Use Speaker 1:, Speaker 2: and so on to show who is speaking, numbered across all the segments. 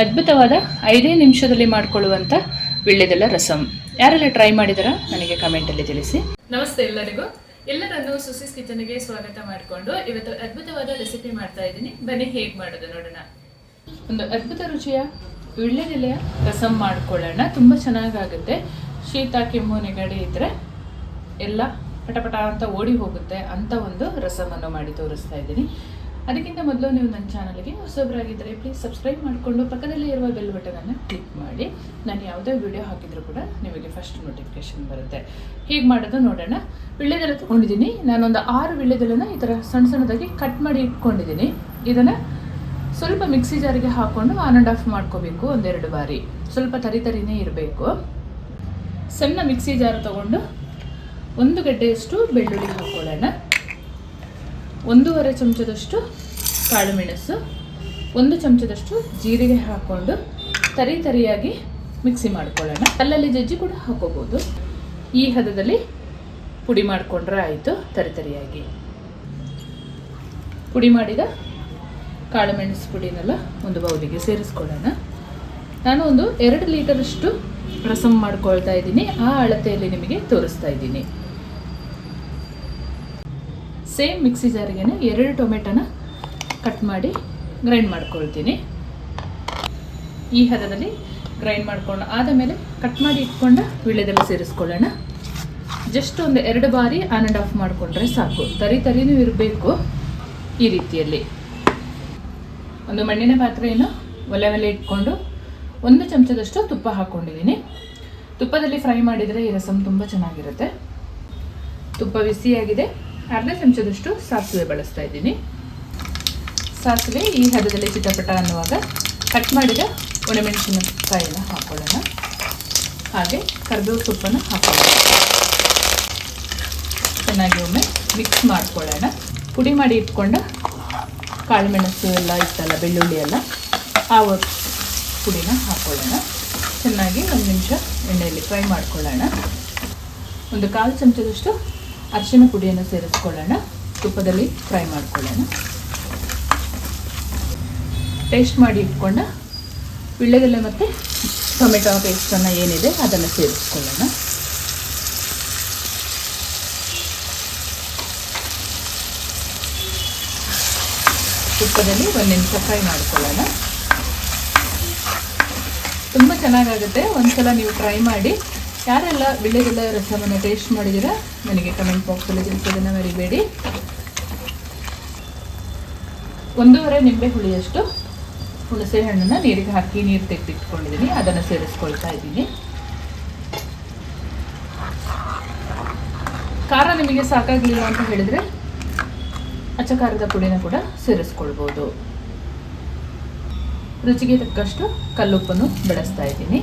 Speaker 1: ಅದ್ಭುತವಾದ ಐದೇ ನಿಮಿಷದಲ್ಲಿ ಮಾಡಿಕೊಳ್ಳುವಂಥ ವಿಳ್ಳೆದೆಲ್ಲ ರಸಂ. ಯಾರೆಲ್ಲ ಟ್ರೈ ಮಾಡಿದಾರ? ನನಗೆ ಕಮೆಂಟಲ್ಲಿ ತಿಳಿಸಿ. ನಮಸ್ತೆ ಎಲ್ಲರಿಗೂ. ಎಲ್ಲರನ್ನು ಸುಸಿಸ್ ಕಿಚನ್ಗೆ ಸ್ವಾಗತ ಮಾಡಿಕೊಂಡು ಇವತ್ತು ಅದ್ಭುತವಾದ ರೆಸಿಪಿ ಮಾಡ್ತಾ ಇದ್ದೀನಿ. ಬನ್ನಿ ಹೇಗೆ ಮಾಡೋದು ನೋಡೋಣ. ಒಂದು ಅದ್ಭುತ ರುಚಿಯ ವಿಳ್ಳೆದೆಲೆಯ ರಸಂ ಮಾಡ್ಕೊಳ್ಳೋಣ. ತುಂಬ ಚೆನ್ನಾಗಾಗುತ್ತೆ. ಶೀತ ಕೆಮ್ಮು ನೆಗಡಿ ಇದ್ದರೆ ಎಲ್ಲ ಪಟಪಟ ಅಂತ ಓಡಿ ಹೋಗುತ್ತೆ ಅಂತ ಒಂದು ರಸಮನ್ನು ಮಾಡಿ ತೋರಿಸ್ತಾ ಇದ್ದೀನಿ. ಅದಕ್ಕಿಂತ ಮೊದಲು ನೀವು ನನ್ನ ಚಾನಲ್ಗೆ ಹೊಸೊಬ್ಬರಾಗಿದ್ದರೆ ಪ್ಲೀಸ್ ಸಬ್ಸ್ಕ್ರೈಬ್ ಮಾಡಿಕೊಂಡು ಪಕ್ಕದಲ್ಲಿ ಇರುವ ಬೆಲ್ ಬಟನನ್ನು ಕ್ಲಿಕ್ ಮಾಡಿ. ನಾನು ಯಾವುದೇ ವಿಡಿಯೋ ಹಾಕಿದರೂ ಕೂಡ ನಿಮಗೆ ಫಸ್ಟ್ ನೋಟಿಫಿಕೇಶನ್ ಬರುತ್ತೆ. ಹೀಗೆ ಮಾಡೋದು ನೋಡೋಣ. ವಿಳ್ಳೆದೆಲೆ ತೊಗೊಂಡಿದ್ದೀನಿ. ನಾನೊಂದು ಆರು ವಿಳ್ಳೆದೆಲೆನ ಈ ಥರ ಸಣ್ಣ ಸಣ್ಣದಾಗಿ ಕಟ್ ಮಾಡಿ ಇಟ್ಕೊಂಡಿದ್ದೀನಿ. ಇದನ್ನು ಸ್ವಲ್ಪ ಮಿಕ್ಸಿ ಜಾರಿಗೆ ಹಾಕ್ಕೊಂಡು ಆನ್ ಆ್ಯಂಡ್ ಆಫ್ ಮಾಡ್ಕೋಬೇಕು ಒಂದೆರಡು ಬಾರಿ. ಸ್ವಲ್ಪ ತರಿ ತರಿನೇ ಇರಬೇಕು. ಸಣ್ಣ ಮಿಕ್ಸಿ ಜಾರ್ ತಗೊಂಡು ಒಂದು ಗಡ್ಡೆಯಷ್ಟು ಬೆಳ್ಳುಳ್ಳಿ ಹಾಕ್ಕೊಳ್ಳೋಣ ಒಂದೂವರೆ ಚಮಚದಷ್ಟು ಕಾಳು ಮೆಣಸು ಒಂದು ಚಮಚದಷ್ಟು ಜೀರಿಗೆ ಹಾಕ್ಕೊಂಡು ತರಿ ತರಿಯಾಗಿ ಮಿಕ್ಸಿ ಮಾಡ್ಕೊಳ್ಳೋಣ. ಅಲ್ಲಲ್ಲಿ ಜಜ್ಜಿ ಕೂಡ ಹಾಕೋಬೋದು ಈ ಹದದಲ್ಲಿ ಪುಡಿ ಮಾಡಿಕೊಂಡ್ರೆ ಆಯಿತು ತರಿ ತರಿಯಾಗಿ. ಪುಡಿ ಮಾಡಿದ ಕಾಳು ಮೆಣಸು ಪುಡಿನೆಲ್ಲ ಒಂದು ಬೌಲಿಗೆ ಸೇರಿಸ್ಕೊಳ್ಳೋಣ. ನಾನು ಒಂದು ಎರಡು ಲೀಟರಷ್ಟು ರಸಂ ಮಾಡ್ಕೊಳ್ತಾ ಇದ್ದೀನಿ. ಆ ಅಳತೆಯಲ್ಲಿ ನಿಮಗೆ ತೋರಿಸ್ತಾ ಇದ್ದೀನಿ. ಸೇಮ್ ಮಿಕ್ಸಿ ಜಾರಿಗೆ ಎರಡು ಟೊಮೆಟೊನ ಕಟ್ ಮಾಡಿ ಗ್ರೈಂಡ್ ಮಾಡ್ಕೊಳ್ತೀನಿ. ಈ ಹದದಲ್ಲಿ ಗ್ರೈಂಡ್ ಮಾಡ್ಕೊಂಡು ಆದಮೇಲೆ ಕಟ್ ಮಾಡಿ ಇಟ್ಕೊಂಡು ವಿಳ್ಳೆದೆಲ್ಲ ಸೇರಿಸ್ಕೊಳ್ಳೋಣ. ಜಸ್ಟ್ ಒಂದು ಎರಡು ಬಾರಿ ಆನ್ ಆ್ಯಂಡ್ ಆಫ್ ಮಾಡಿಕೊಂಡ್ರೆ ಸಾಕು. ತರಿ ತರಿನೂ ಇರಬೇಕು ಈ ರೀತಿಯಲ್ಲಿ. ಒಂದು ಮಣ್ಣಿನ ಪಾತ್ರೆಯನ್ನು ಒಲೆ ಮೇಲೆ ಇಟ್ಕೊಂಡು ಒಂದು ಚಮಚದಷ್ಟು ತುಪ್ಪ ಹಾಕ್ಕೊಂಡಿದ್ದೀನಿ ತುಪ್ಪದಲ್ಲಿ ಫ್ರೈ ಮಾಡಿದರೆ ಈ ರಸಮ್ ತುಂಬ ಚೆನ್ನಾಗಿರುತ್ತೆ. ತುಪ್ಪ ಬಿಸಿಯಾಗಿದೆ. ಅರ್ಧ ಚಮಚದಷ್ಟು ಸಾಸಿವೆ ಬಳಸ್ತಾ ಇದ್ದೀನಿ. ಸಾಸಿವೆ ಈ ಹದದಲ್ಲಿ ಚಿತ್ರಪಟ ಅನ್ನುವಾಗ ಕಟ್ ಮಾಡಿದ ಒಣಮೆಣಸಿನಕಾಯಿನ ಹಾಕೊಳ್ಳೋಣ. ಹಾಗೆ ಕರ್ಬೇವು ಸೊಪ್ಪನ್ನು ಹಾಕೊಳ್ಳೋಣ. ಚೆನ್ನಾಗಿ ಒಮ್ಮೆ ಮಿಕ್ಸ್ ಮಾಡ್ಕೊಳ್ಳೋಣ. ಪುಡಿ ಮಾಡಿ ಇಟ್ಕೊಂಡ ಕಾಳುಮೆಣಸು ಎಲ್ಲ ಇತ್ತಲ್ಲ, ಬೆಳ್ಳುಳ್ಳಿ ಎಲ್ಲ, ಆ ಪುಡಿನ ಹಾಕ್ಕೊಳ್ಳೋಣ ಚೆನ್ನಾಗಿ ಒಂದು ನಿಮಿಷ ಎಣ್ಣೆಯಲ್ಲಿ ಫ್ರೈ ಮಾಡ್ಕೊಳ್ಳೋಣ. ಒಂದು ಕಾಲು ಚಮಚದಷ್ಟು ಅರಿಶಿನ ಪುಡಿಯನ್ನು ಸೇರಿಸ್ಕೊಳ್ಳೋಣ. ತುಪ್ಪದಲ್ಲಿ ಫ್ರೈ ಮಾಡ್ಕೊಳ್ಳೋಣ. ಟೇಸ್ಟ್ ಮಾಡಿ ಇಟ್ಕೊಂಡ ವಿಳ್ಳೆದೆಲೆ ಮತ್ತು ಟೊಮೆಟೊ ಪೇಸ್ಟನ್ನು ಏನಿದೆ ಅದನ್ನು ಸೇರಿಸ್ಕೊಳ್ಳೋಣ. ತುಪ್ಪದಲ್ಲಿ ಒಂದು ನಿಮಿಷ ಫ್ರೈ ಮಾಡ್ಕೊಳ್ಳೋಣ. ತುಂಬ ಚೆನ್ನಾಗಾಗುತ್ತೆ. ಒಂದ್ಸಲ ನೀವು ಟ್ರೈ ಮಾಡಿ ಯಾರೆಲ್ಲ ವಿಳ್ಳೆದೆಲೆ ರಸವನ್ನು ಟೇಸ್ಟ್ ಮಾಡಿದ್ದೀರಾ, ನನಗೆ ಕಮೆಂಟ್ ಬಾಕ್ಸಲ್ಲಿ ತಿಳಿಸೋದನ್ನು ಮರಿಬೇಡಿ. ಒಂದೂವರೆ ನಿಂಬೆ ಹುಳಿಯಷ್ಟು ಹುಣಸೆ ಹಣ್ಣನ್ನು ನೀರಿಗೆ ಹಾಕಿ ನೀರು ತೆಗೆದಿಟ್ಕೊಂಡಿದ್ದೀನಿ, ಅದನ್ನು ಸೇರಿಸ್ಕೊಳ್ತಾ ಇದ್ದೀನಿ. ಖಾರ ನಿಮಗೆ ಸಾಕಾಗಲಿಲ್ಲ ಅಂತ ಹೇಳಿದರೆ ಅಚ್ಚ ಖಾರದ ಪುಡಿನ ಕೂಡ ಸೇರಿಸ್ಕೊಳ್ಬೋದು. ರುಚಿಗೆ ತಕ್ಕಷ್ಟು ಕಲ್ಲುಪ್ಪನ್ನು ಬೆಳೆಸ್ತಾ ಇದ್ದೀನಿ.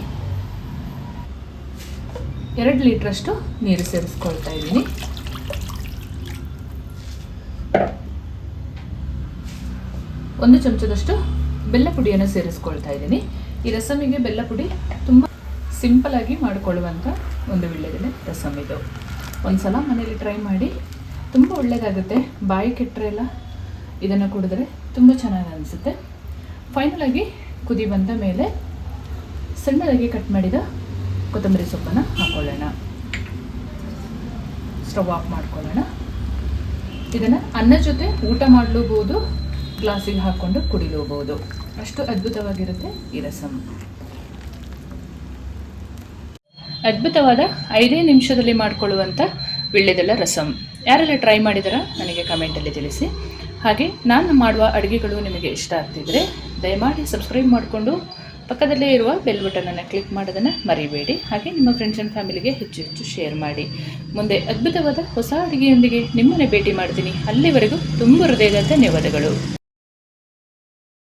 Speaker 1: ಎರಡು ಲೀಟ್ರಷ್ಟು ನೀರು ಸೇರಿಸ್ಕೊಳ್ತಾ ಇದ್ದೀನಿ. ಒಂದು ಚಮಚದಷ್ಟು ಬೆಲ್ಲ ಪುಡಿಯನ್ನು ಸೇರಿಸ್ಕೊಳ್ತಾ ಇದ್ದೀನಿ. ಈ ರಸಮಿಗೆ ಬೆಲ್ಲ ಪುಡಿ ತುಂಬ ಸಿಂಪಲ್ ಆಗಿ ಮಾಡಿಕೊಳ್ಳುವಂಥ ಒಂದು ವಿಳ್ಳೆದೆಲೆ ರಸಮ್ ಇದು. ಒಂದ್ಸಲ ಮನೇಲಿ ಟ್ರೈ ಮಾಡಿ. ತುಂಬ ಒಳ್ಳೆಯದಾಗುತ್ತೆ ಬಾಯಿ ಕೆಟ್ಟರೆ ಎಲ್ಲ ಇದನ್ನು ಕುಡಿದ್ರೆ ತುಂಬ ಚೆನ್ನಾಗಿ ಅನಿಸುತ್ತೆ. ಫೈನಲಾಗಿ ಕುದಿ ಬಂದ ಮೇಲೆ ಸಣ್ಣದಾಗಿ ಕಟ್ ಮಾಡಿದ ಕೊತ್ತಂಬರಿ ಸೊಪ್ಪನ್ನು ಹಾಕ್ಕೊಳ್ಳೋಣ ಸ್ಟವ್ ಆಫ್ ಮಾಡ್ಕೊಳ್ಳೋಣ. ಇದನ್ನು ಅನ್ನ ಜೊತೆ ಊಟ ಮಾಡಲೂಬಹುದು ಗ್ಲಾಸಿಗೆ ಹಾಕ್ಕೊಂಡು ಕುಡಿಲೂಬಹುದು ಅಷ್ಟು ಅದ್ಭುತವಾಗಿರುತ್ತೆ ಈ ರಸಂ. ಅದ್ಭುತವಾದ ಐದೇ ನಿಮಿಷದಲ್ಲಿ ಮಾಡಿಕೊಳ್ಳುವಂಥ ವಿಳ್ಳೆದೆಲ್ಲ ರಸಂ. ಯಾರೆಲ್ಲ ಟ್ರೈ ಮಾಡಿದಾರ ನನಗೆ ಕಮೆಂಟಲ್ಲಿ ತಿಳಿಸಿ. ಹಾಗೆ ನಾನು ಮಾಡುವ ಅಡುಗೆಗಳು ನಿಮಗೆ ಇಷ್ಟ ಆಗ್ತಿದ್ರೆ ದಯಮಾಡಿ ಸಬ್ಸ್ಕ್ರೈಬ್ ಮಾಡಿಕೊಂಡು ಪಕ್ಕದಲ್ಲೇ ಇರುವ ಬೆಲ್ ಬಟನನ್ನು ಕ್ಲಿಕ್ ಮಾಡೋದನ್ನು ಮರಿಬೇಡಿ. ಹಾಗೆ ನಿಮ್ಮ ಫ್ರೆಂಡ್ಸ್ ಆ್ಯಂಡ್ ಫ್ಯಾಮಿಲಿಗೆ ಹೆಚ್ಚು ಹೆಚ್ಚು ಶೇರ್ ಮಾಡಿ. ಮುಂದೆ ಅದ್ಭುತವಾದ ಹೊಸ ಅಡುಗೆಯೊಂದಿಗೆ ನಿಮ್ಮನ್ನೇ ಭೇಟಿ ಮಾಡ್ತೀನಿ. ಅಲ್ಲಿವರೆಗೂ ತುಂಬ ಹೃದಯದ ಧನ್ಯವಾದಗಳು.